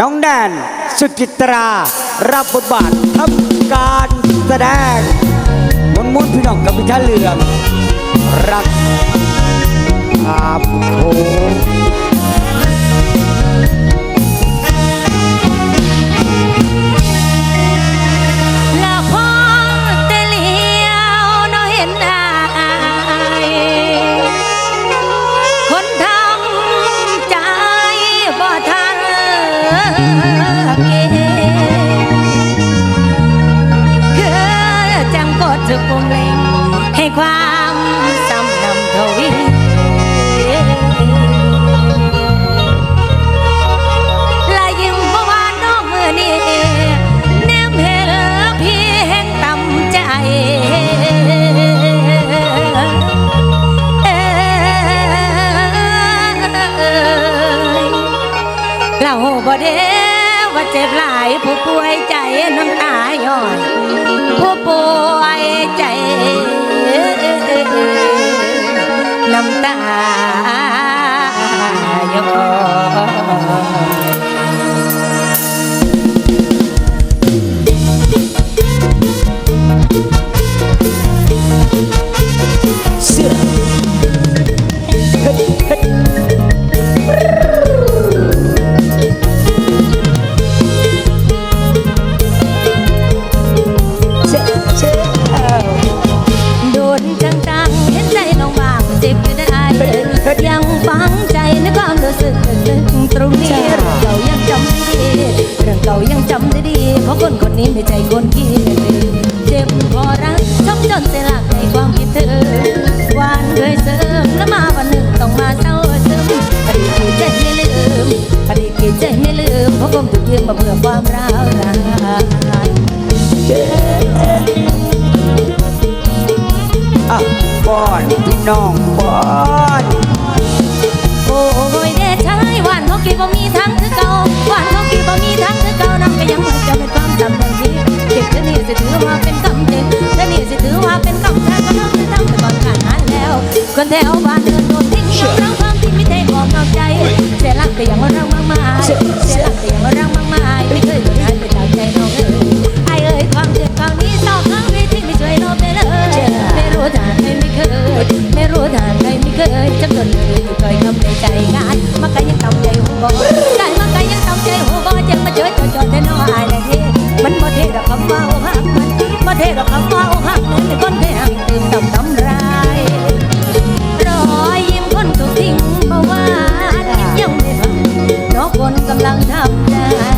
น้องแดนสุจิตรา รับบทบาททำการแสดงมนมุนพี่น้องกับพิธาเลืองรักครับโค ให้ความ ว่าเจ็บหลายผู้ป่วยใจน้ำตาย้อย ผู้ป่วยใจ ตรงนี้เรื่องเก่ายังจำได้ดีเรื่องเก่ายังจำได้ดี เพราะคนคนนี้ไม่ใจคนขี้เจ็บพอรักช้ำจนเสียหลักในความคิดเธอหวานเคยเสริมแล้วมาวันหนึ่งต้องมาเศร้าซึมอดีตที่ใจไม่ลืมอดีตที่ใจไม่ลืมเพราะผมถูกยืมมาเพื่อความร้าวรานอะป้อนพี่น้องป้อน กี่บ่มีทางคือเก่าหวานเขากี่บ่มีทางคือเก่านั่นก็ยังเหมือนจะเป็นความจำบางทีเก็บเทนี่สิถือว่าเป็นกรรมเด็กเทนี่สิถือว่าเป็นกรรมแท้ก็ต้องคือทำไปก่อนการงานแล้วคนแถวบ้านเดินโดนทิ้งยอมรับความที่ไม่ได้ออกนอกใจเสียรักก็ยังว่าเรามากมาย love.